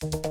you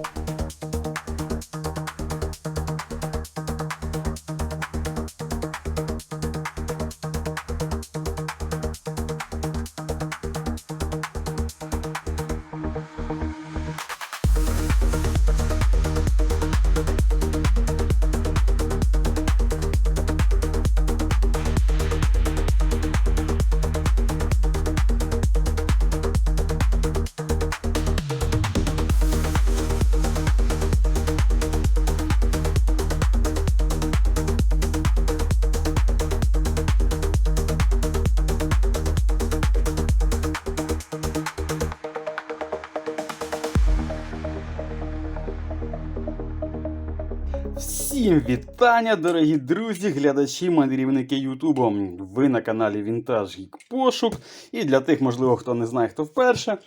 Всім вітання, дорогі друзі, глядачі, мандрівники Ютубу. Ви на каналі Вінтаж Гік Пошук. І для тих, можливо, хто не знає, хто вперше,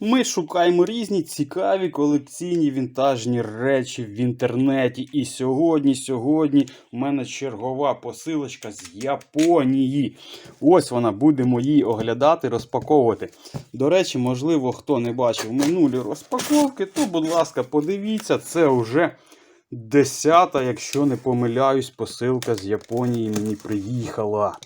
ми шукаємо різні цікаві колекційні вінтажні речі в інтернеті. І сьогодні, сьогодні у мене чергова посилочка з Японії. Ось вона, будемо її оглядати, розпаковувати. До речі, можливо, хто не бачив минулі розпаковки, то, будь ласка, подивіться, це вже. Десята, якщо не помиляюсь, посилка з Японії мені приїхала.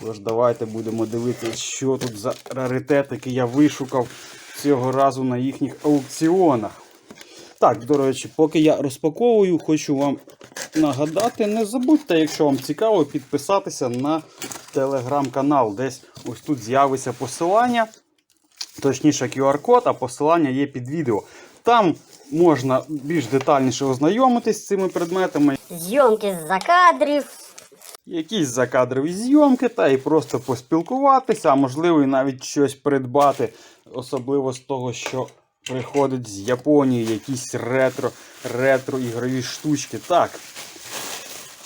Тож давайте будемо дивитися, що тут за раритетики я вишукав цього разу на їхніх аукціонах. Так, до речі, поки я розпаковую, хочу вам нагадати, не забудьте, якщо вам цікаво, підписатися на телеграм-канал. Десь ось тут з'явиться посилання, точніше QR-код, а посилання є під відео. Там можна більш детальніше ознайомитись з цими предметами, Зйомки з закадрів. якісь закадрові зйомки, та і просто поспілкуватися, а можливо і навіть щось придбати, особливо з того, що приходить з Японії, якісь ретро, ретро ігрові штучки. Так,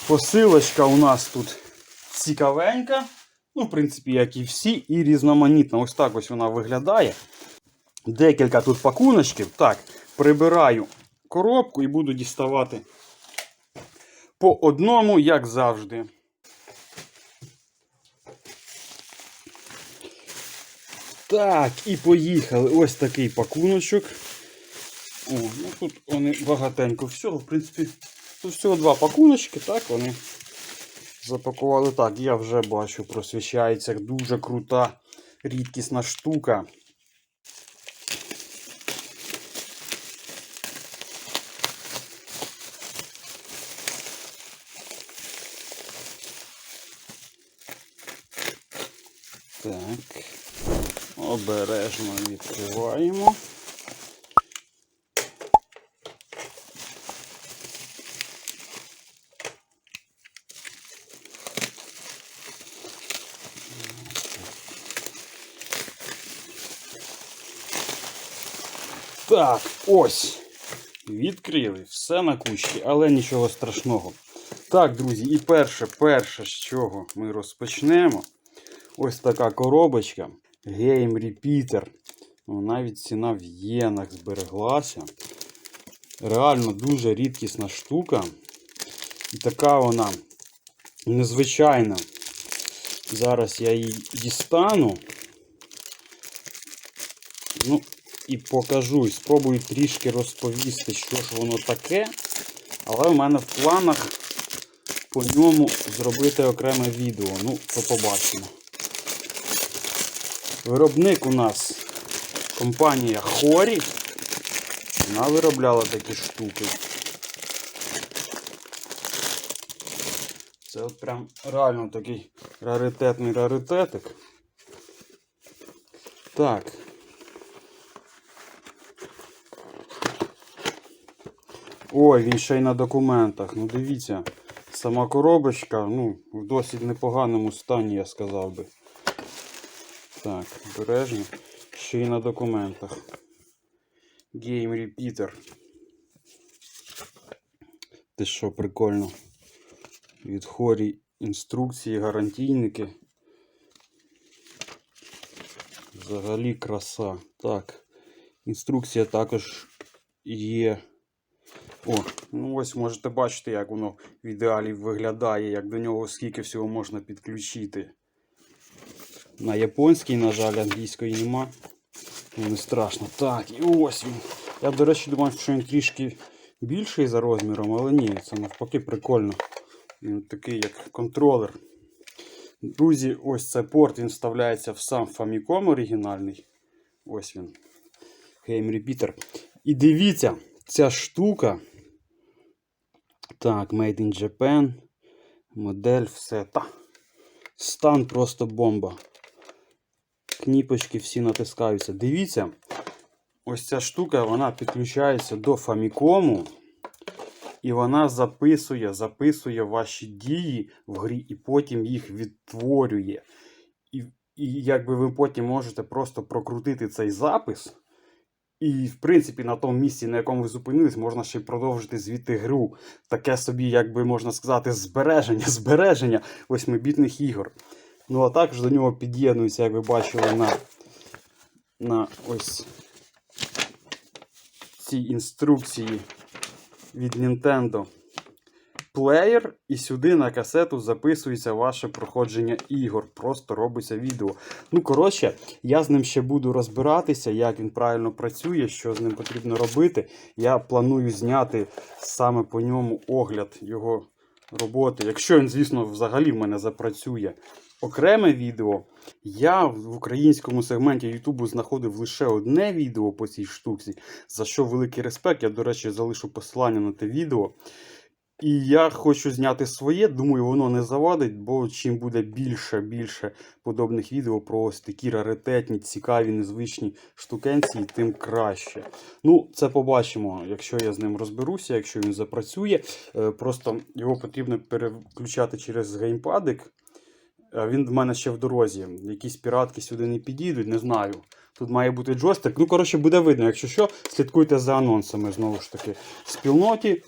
посилочка у нас тут цікавенька. Ну, в принципі, як і всі, і різноманітна. Ось так ось вона виглядає. Декілька тут пакуночків. Так, прибираю коробку і буду діставати по одному, як завжди. Так, і поїхали. Ось такий пакуночок. О, ну тут вони багатенько всього. В принципі, тут всього два пакуночки, так, вони запакували так. Я вже бачу, просвіщається дуже крута, рідкісна штука. Так. Обережно відкриваємо. Так, ось. Відкрили. Все на кучці, але нічого страшного. Так, друзі, і перше, перше, з чого ми розпочнемо. Ось така коробочка. Game Repeater. Ну, навіть ціна в єнах збереглася. Реально дуже рідкісна штука. І така вона незвичайна. Зараз я її дістану. Ну, і покажу, і спробую трішки розповісти, що ж воно таке. Але в мене в планах по ньому зробити окреме відео. Ну, то побачимо. Виробник у нас компанія Хорі. Вона виробляла такі штуки. Це от прям реально такий раритетний раритетик. Так. Ой, він ще й на документах. Ну дивіться, сама коробочка, ну, в досить непоганому стані, я сказав би. Так, обережно. Ще й на документах. Game Repeater. Ти що, прикольно. Від хорі інструкції, гарантійники. Взагалі краса. Так. Інструкція також є. О, ну ось можете бачити, як воно в ідеалі виглядає, як до нього скільки всього можна підключити. На японській, на жаль, англійської нема. Ну, не страшно. Так, і ось він. Я, до речі, думав, що він трішки більший за розміром, але ні, це навпаки прикольно. Він такий, як контролер. Друзі, ось цей порт він вставляється в сам Famicom оригінальний. Ось він. Repeater. І дивіться, ця штука. Так, Made in Japan. Модель, все. Та. Стан просто бомба. Кніпочки всі натискаються. Дивіться, ось ця штука вона підключається до Famicom. І вона записує, записує ваші дії в грі і потім їх відтворює. І, і якби ви потім можете просто прокрутити цей запис. І, в принципі, на тому місці, на якому ви зупинились, можна ще й продовжити звідти гру. Таке собі, як би можна сказати, збереження, збереження восьмибітних ігор. Ну, а також до нього під'єднується, як ви бачили, на, на ось цій інструкції від Nintendo плеєр, і сюди на касету записується ваше проходження ігор. Просто робиться відео. Ну, коротше, я з ним ще буду розбиратися, як він правильно працює, що з ним потрібно робити. Я планую зняти саме по ньому огляд його роботи. Якщо він, звісно, взагалі в мене запрацює. Окреме відео. Я в українському сегменті Ютубу знаходив лише одне відео по цій штуці, за що великий респект. Я, до речі, залишу посилання на те відео. І я хочу зняти своє, думаю, воно не завадить, бо чим буде більше більше подобних відео про ось такі раритетні, цікаві, незвичні штукенції, тим краще. Ну, це побачимо, якщо я з ним розберуся, якщо він запрацює. Е, Просто його потрібно переключати через геймпадик. А Він в мене ще в дорозі. Якісь піратки сюди не підійдуть, не знаю. Тут має бути джойстик. Ну, коротше, буде видно. Якщо що, слідкуйте за анонсами знову ж таки в спільноті,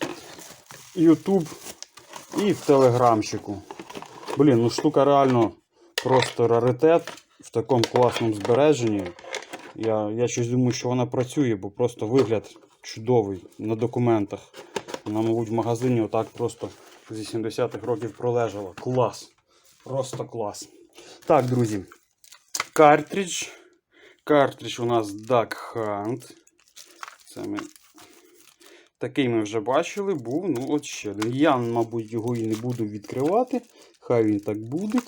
YouTube і в телеграмчику. Блін, ну штука реально просто раритет в такому класному збереженні. Я, я щось думаю, що вона працює, бо просто вигляд чудовий на документах. Вона, мабуть, в магазині отак просто зі 70-х років пролежала. Клас. Просто клас. Так, друзі. Картридж. Картридж у нас Duck Hunt. Це ми... Такий ми вже бачили, був. Ну, от ще один. Я, мабуть, його і не буду відкривати. Хай він так буде.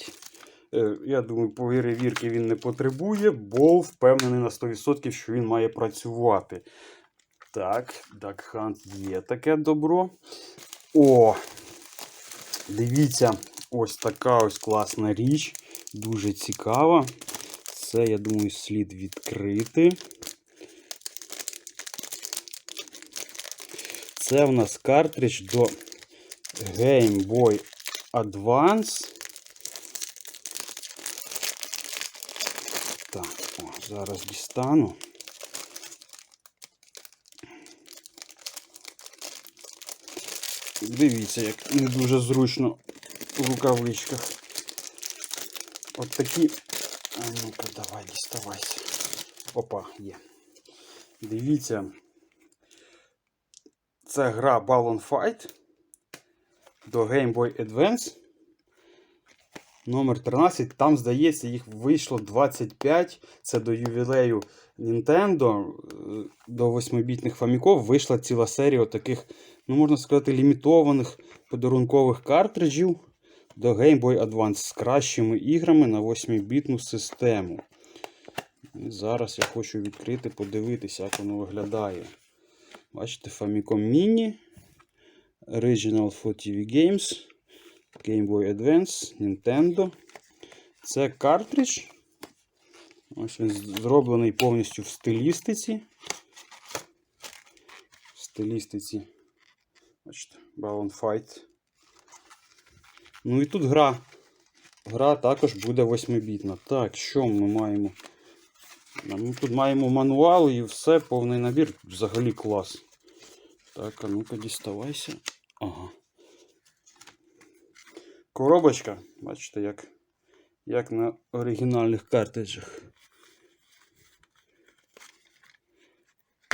Е, Я думаю, перевірки він не потребує, бо впевнений на 100%, що він має працювати. Так, Duck Hunt є таке добро. О! Дивіться, ось така ось класна річ. Дуже цікава. Це, я думаю, слід відкрити. Це в нас картридж до Game Boy Advance. Так, о, зараз дістану. Дивіться, як не дуже зручно в рукавичках. От. А ну-ка, давай, діставайся. Опа, є. Дивіться. Це гра Balloon Fight до Game Boy Advance. Номер 13. Там, здається, їх вийшло 25. Це до ювілею Nintendo. Е, До 8-бітних фаміков вийшла ціла серія таких, ну, можна сказати, лімітованих подарункових картриджів до Game Boy Advance з кращими іграми на 8-бітну систему. І зараз я хочу відкрити, подивитися, як воно виглядає. Бачите, Famicom Mini, Original for TV Games, Game Boy Advance, Nintendo. Це картридж. Ось він зроблений повністю в стилістиці. В стилістиці. Бачите, Balloon Fight. Ну і тут гра. Гра також буде 8-бітна. Так, що ми маємо? Ми тут маємо мануал і все, повний набір. Взагалі клас. Так, а ну-ка діставайся. Ага. Коробочка, бачите, як, як на оригінальних картриджах.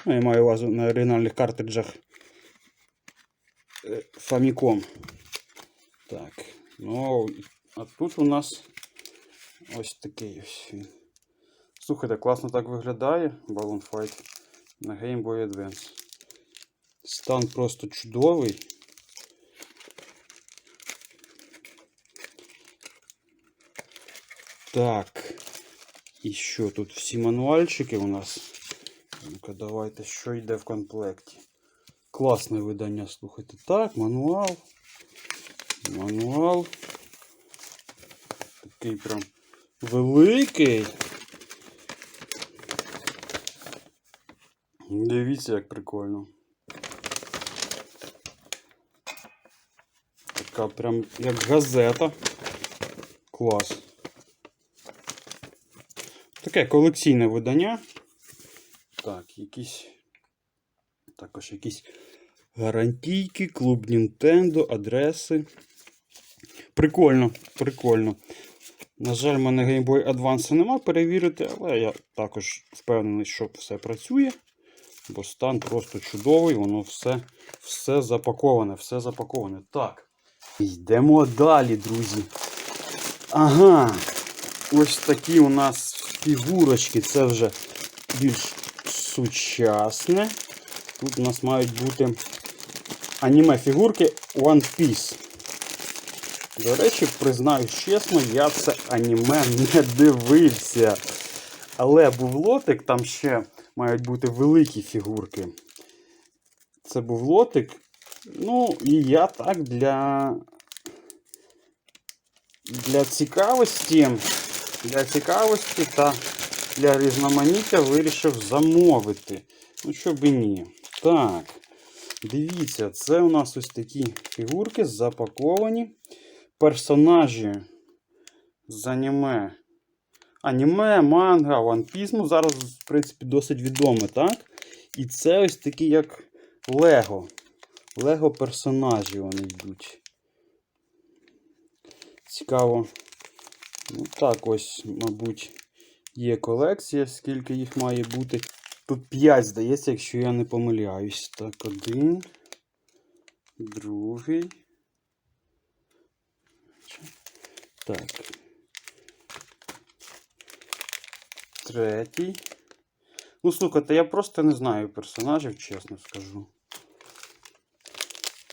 Ну, я маю увазу на оригінальних картриджах е, Famicom. Так, ну, а тут у нас ось такий ось. Слухайте, класно так виглядає Balloon Fight. на Game Boy Advance. Стан просто чудовий. Так. І що тут всі мануальчики у нас? Ну-ка, давайте, що йде в комплекті. Класне видання, слухайте. Так, мануал. Мануал. Такий прям великий. Дивіться, як прикольно. Така прям як газета. Клас. Таке колекційне видання. Так, якісь. Також якісь гарантійки, клуб Nintendo, адреси. Прикольно, прикольно. На жаль, в мене Game Boy Advance нема перевірити, але я також впевнений, що все працює. Бо стан просто чудовий, воно все, все запаковане, все запаковане. Так. Йдемо далі, друзі. Ага. Ось такі у нас фігурочки. Це вже більш сучасне. Тут у нас мають бути аніме-фігурки One Piece. До речі, признаюсь чесно, я це аніме не дивився. Але був лотик, там ще мають бути великі фігурки. Це був лотик. Ну, і я так для. Для цікавості. Для цікавості та для різноманіття вирішив замовити. Ну, щоб і ні. Так. Дивіться, це у нас ось такі фігурки запаковані. Персонажі з аніме. Аніме, манга, ну зараз, в принципі, досить відоме, так? І це ось такі, як Лего. Лего персонажі вони йдуть. Цікаво. Ну так ось, мабуть, є колекція, скільки їх має бути. Тут 5, здається, якщо я не помиляюсь. Так, один. Другий. Так. Третій. Ну, слухайте, я просто не знаю персонажів, чесно скажу.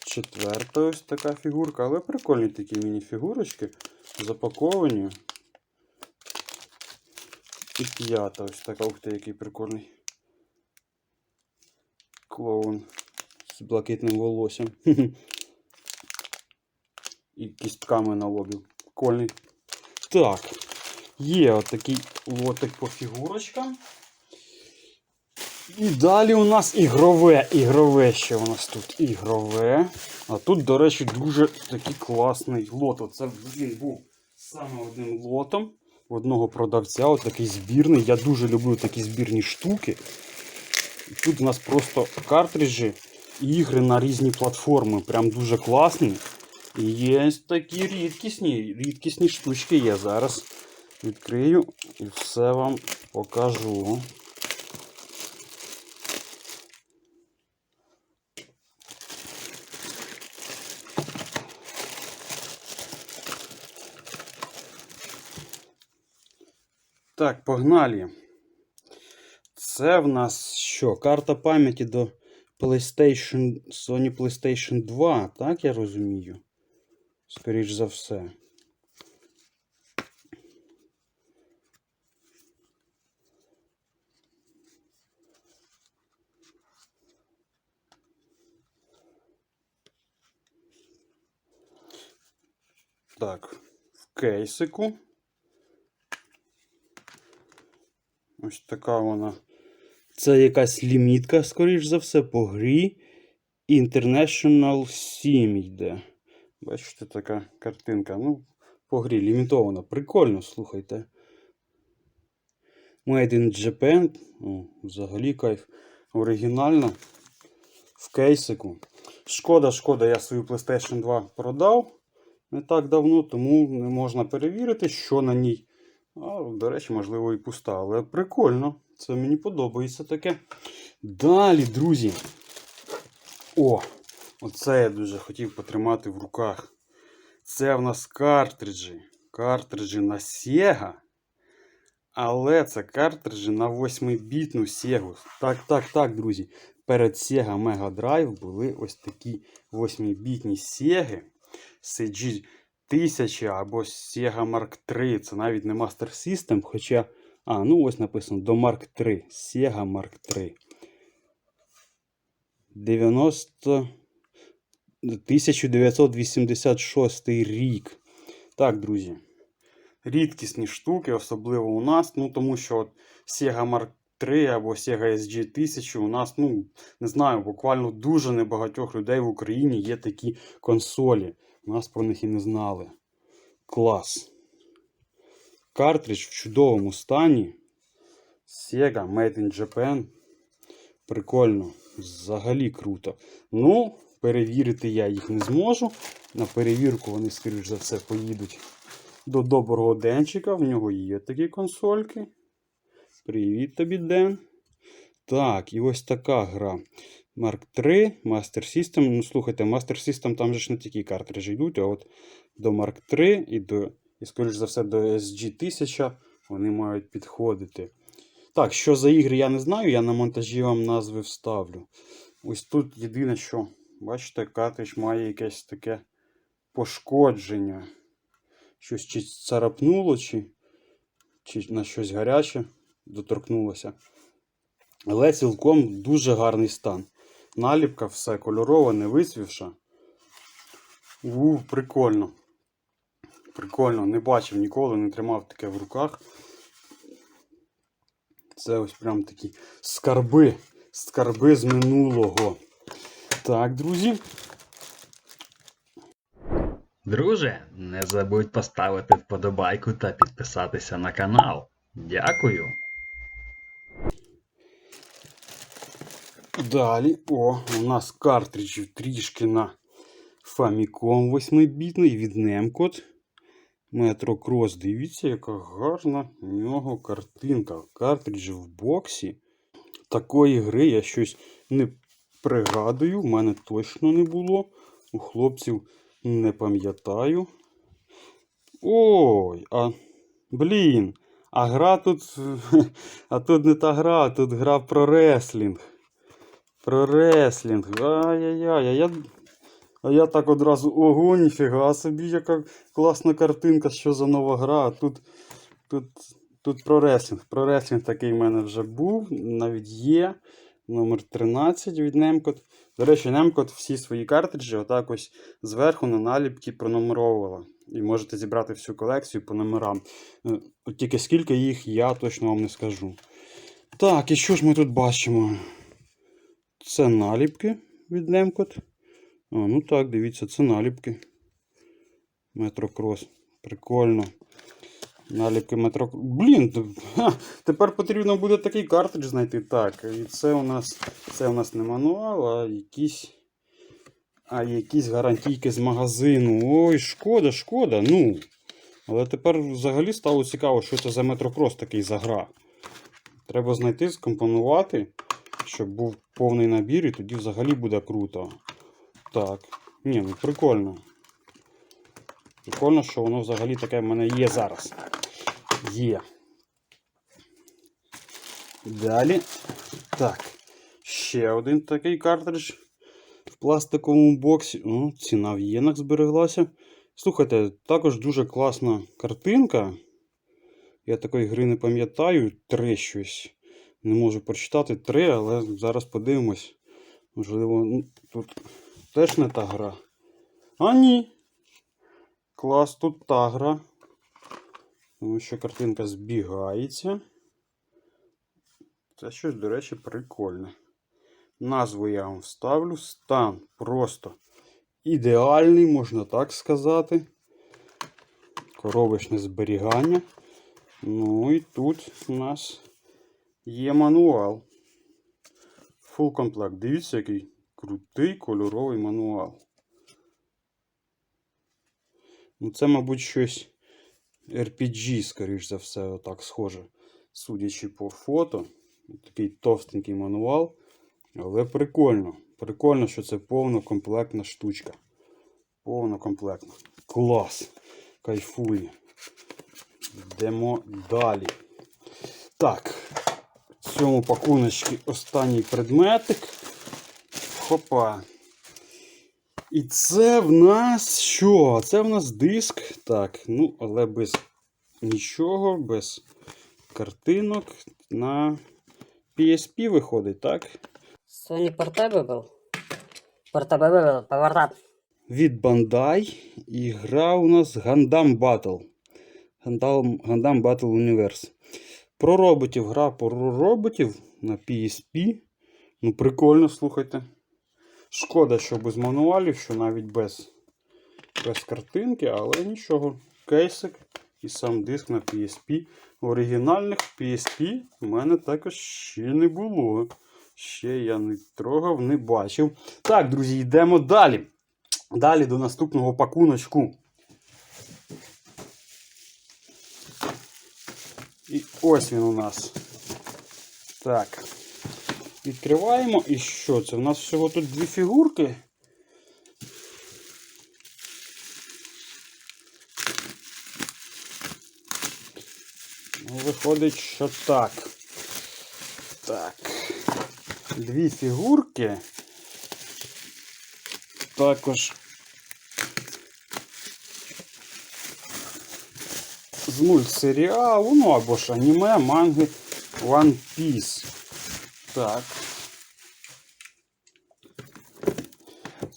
Четверта ось така фігурка, але прикольні такі міні-фігурочки. Запаковані. І п'ята ось така. Ух ти, який прикольний. Клоун з блакитним волоссям. І кістками на лобі. Прикольний. Так. Є отакий лотик по фігурочкам. І далі у нас ігрове. Ігрове ще у нас тут ігрове. А тут, до речі, дуже такий класний лот. Оце він був саме одним лотом одного продавця. От такий збірний. Я дуже люблю такі збірні штуки. Тут у нас просто картриджі і ігри на різні платформи. Прям дуже класні. Є такі рідкісні, рідкісні штучки є зараз. Відкрию і все вам покажу. Так, погнали. Це в нас що? Карта пам'яті до PlayStation, Sony PlayStation 2, так я розумію? Скоріш за все. Так, в кейсику. Ось така вона. Це якась лімітка, скоріш за все, по грі. International 7 йде. Бачите, така картинка. Ну, по грі лімітована. Прикольно, слухайте. Made in Japan. О, взагалі кайф. Оригінально. В кейсику. Шкода, шкода, я свою PlayStation 2 продав не так давно, тому не можна перевірити, що на ній. А, до речі, можливо, і пуста, але прикольно. Це мені подобається таке. Далі, друзі. О! Оце я дуже хотів потримати в руках. Це в нас картриджі. Картриджі на Sega. Але це картриджі на 8-бітну Sega. Так, так, так, друзі. Перед Sega Mega Drive були ось такі 8-бітні Sega CG 1000 або Sega Mark III. Це навіть не Master System, хоча. А, ну ось написано до Mark III. Sega Mark III. 90... 1986 рік. Так, друзі. Рідкісні штуки, особливо у нас. Ну, тому що от Sega Mark III або Sega SG 1000 у нас, ну, не знаю, буквально дуже небагатьох людей в Україні є такі консолі. У нас про них і не знали. Клас. Картридж в чудовому стані. Sega Made in Japan. Прикольно. Взагалі круто. Ну, перевірити я їх не зможу. На перевірку вони, скоріш за все, поїдуть до доброго Денчика. В нього є такі консольки. Привіт тобі, Ден. Так, і ось така гра. Mark 3, Master System. Ну, слухайте, Master System там же ж не такі картриджі йдуть, а от до Mark 3 і, до, і скоріш за все, до SG 1000 вони мають підходити. Так, що за ігри, я не знаю, я на монтажі вам назви вставлю. Ось тут єдине, що, бачите, картридж має якесь таке пошкодження. Щось чи царапнуло, чи, чи на щось гаряче доторкнулося. Але цілком дуже гарний стан. Наліпка все кольорова, не висвівша. У, прикольно. Прикольно, не бачив ніколи, не тримав таке в руках. Це ось прям такі скарби. Скарби з минулого. Так, друзі. Друже, не забудь поставити вподобайку та підписатися на канал. Дякую. Далі, о, у нас картриджів трішки на Famicom 8-бітний від Nemcot. Metro Cross. Дивіться, яка гарна у нього картинка. Картриджі в боксі. Такої гри я щось не пригадую. В мене точно не було. У хлопців не пам'ятаю. Ой, а блін. А гра тут. А тут не та гра, тут гра про реслінг. Про реслінг. Ай-яй-яй. А я, а я так одразу. Ого, ніфіга собі, яка класна картинка, що за нова гра. А тут, тут, тут про реслінг. Про реслінг такий в мене вже був, навіть є. Номер 13 від Nemcot. До речі, Nemcot всі свої картриджі отак ось зверху на наліпки пронумеровувала. І можете зібрати всю колекцію по номерам. Е, От тільки скільки їх, я точно вам не скажу. Так, і що ж ми тут бачимо? Це наліпки від Nemcot. А, ну так, дивіться, це наліпки. Метрокрос. Прикольно. Наліпки метро. Блін, тепер потрібно буде такий картридж знайти. Так, і це у нас це у нас не мануал, а якісь. А якісь гарантійки з магазину. Ой, шкода, шкода. Ну. Але тепер взагалі стало цікаво, що це за метрокрос такий за гра. Треба знайти, скомпонувати, щоб був повний набір, і тоді взагалі буде круто. Так. Ні, ну прикольно. Прикольно, що воно взагалі таке в мене є зараз. Є. Далі. Так. Ще один такий картридж в пластиковому боксі. О, ціна в єнах збереглася. Слухайте, також дуже класна картинка. Я такої гри не пам'ятаю. Три щось. Не можу прочитати три, але зараз подивимось. Можливо, ну, тут теж не та гра. А ні. Клас, тут та гра. Тому що картинка збігається. Це щось, до речі, прикольне. Назву я вам вставлю. Стан просто ідеальний, можна так сказати. Коробочне зберігання. Ну і тут у нас є мануал. Full комплект. Дивіться, який крутий кольоровий мануал. Ну, це, мабуть, щось RPG, скоріш за все, отак схоже. Судячи по фото. Такий товстенький мануал. Але прикольно. Прикольно, що це повнокомплектна штучка. Повнокомплектна. Клас. Кайфую. Йдемо далі. Так, в цьому пакуночці останній предметик. Хопа. І це в нас що? Це в нас диск. Так, ну, але без нічого, без картинок на PSP виходить, так? Sony Portable. Portable, повертап. Від Bandai. І гра у нас Gundam Battle. Gundam, Gundam Battle Universe. Про роботів. Гра про роботів на PSP. Ну, прикольно, слухайте. Шкода, що без мануалів, що навіть без, без картинки, але нічого. Кейсик і сам диск на PSP. Оригінальних PSP в мене також ще не було. Ще я не трогав, не бачив. Так, друзі, йдемо далі. Далі до наступного пакуночку. І ось він у нас. Так. Відкриваємо. І що це? У нас всього тут дві фігурки. Ну, виходить, що так. Так. Дві фігурки. Також з мультсеріалу, ну або ж аніме, манги One Piece. Так.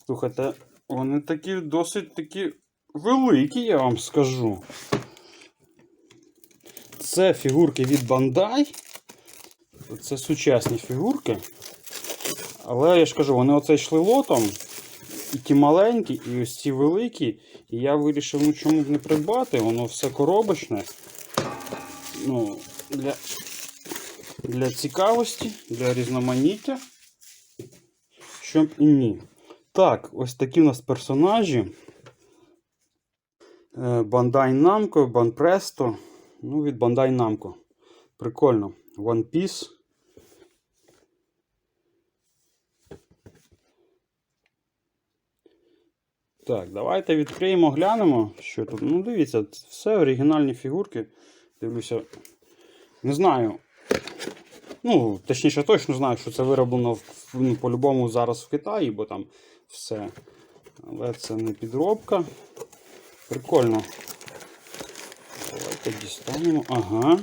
Слухайте, вони такі досить такі великі, я вам скажу. Це фігурки від Bandai. Це сучасні фігурки. Але я ж кажу, вони оце йшли лотом. І ті маленькі, і ось ці великі. І я вирішив, ну чому б не придбати, воно все коробочне. Ну, для, для цікавості, для різноманіття. Щоб і ні. Так, ось такі у нас персонажі. Е, Bandai Namco, Banpresto. Ну, від Bandai Namco. Прикольно. One Piece. Так, давайте відкриємо, глянемо, що тут. Ну, дивіться, все оригінальні фігурки. Дивлюся. Не знаю. Ну, точніше, точно знаю, що це вироблено ну, по-любому зараз в Китаї, бо там все. Але це не підробка. Прикольно. Давайте дістанемо. Ага.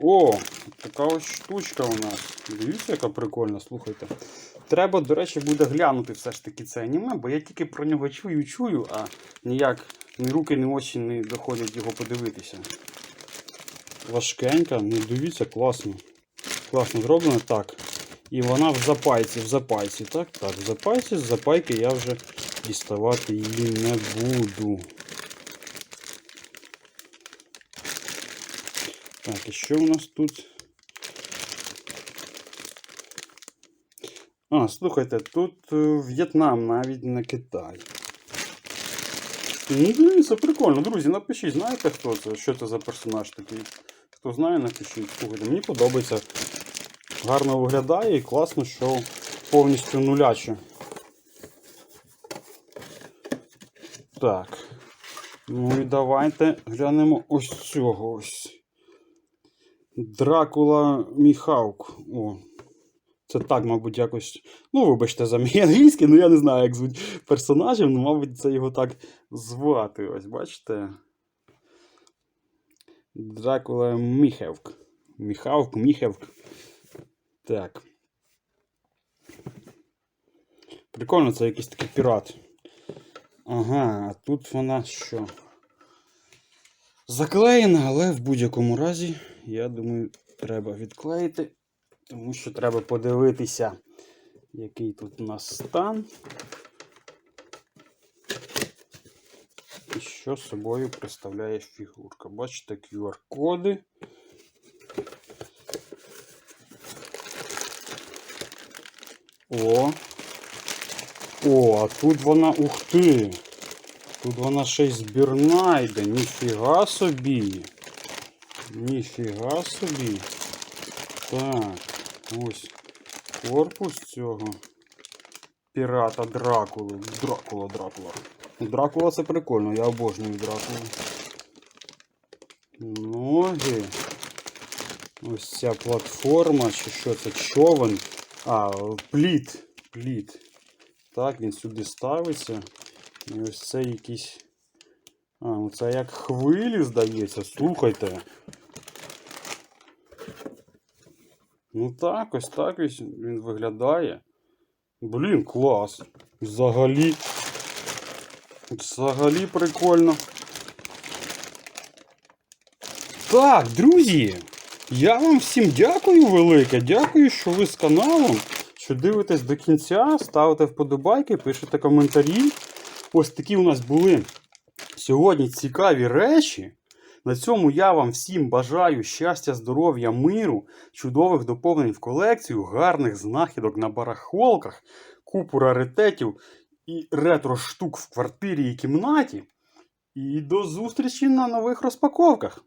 О, така ось штучка у нас. Дивіться, яка прикольна, слухайте. Треба, до речі, буде глянути все ж таки це аніме, бо я тільки про нього чую, чую, а ніяк ні руки, ні очі не доходять його подивитися. Важкенька, ну дивіться, класно. Класно зроблено так. І вона в запайці, в запайці, так? Так, в запайці, з запайки я вже діставати її не буду. Так, і що у нас тут? А, слухайте, тут е, В'єтнам, навіть не Китай. Ну, дивіться, прикольно, друзі, напишіть, знаєте, хто це? Що це за персонаж такий? Хто знає, напишіть. Слухайте, мені подобається. Гарно виглядає і класно, що повністю нуляче. Так. Ну і давайте глянемо ось цього ось. Дракула Міхаук. О. Це так, мабуть, якось. Ну, вибачте, за мій англійський, ну я не знаю, як звуть персонажів, ну, мабуть, це його так звати. Ось, бачите? Дракула Міхевк. Міхавк, Міхевк. Так. Прикольно, це якийсь такий пірат. Ага, а тут вона що? Заклеєна, але в будь-якому разі, я думаю, треба відклеїти, тому що треба подивитися, який тут у нас стан. І що собою представляє фігурка. Бачите, QR-коди. О. О, а тут вона, ух ти! Тут вона ще й збірна йде, ніфіга собі. Ніфіга собі. Так, ось корпус цього пірата Дракули. Дракула, Дракула. Дракула це прикольно, я обожнюю Дракулу. Ноги. Ось ця платформа, чи що це човен. А, плід. Плід. Так, він сюди ставиться. І ось це якийсь. А, ну це як хвилі, здається. Слухайте. Ну так, ось так він виглядає. Блін, клас. Взагалі. Взагалі прикольно. Так, друзі. Я вам всім дякую велике. Дякую, що ви з каналом. Що дивитесь до кінця, ставите вподобайки, пишете коментарі. Ось такі у нас були сьогодні цікаві речі. На цьому я вам всім бажаю щастя, здоров'я, миру, чудових доповнень в колекцію, гарних знахідок на барахолках, купу раритетів і ретро штук в квартирі і кімнаті. І до зустрічі на нових розпаковках.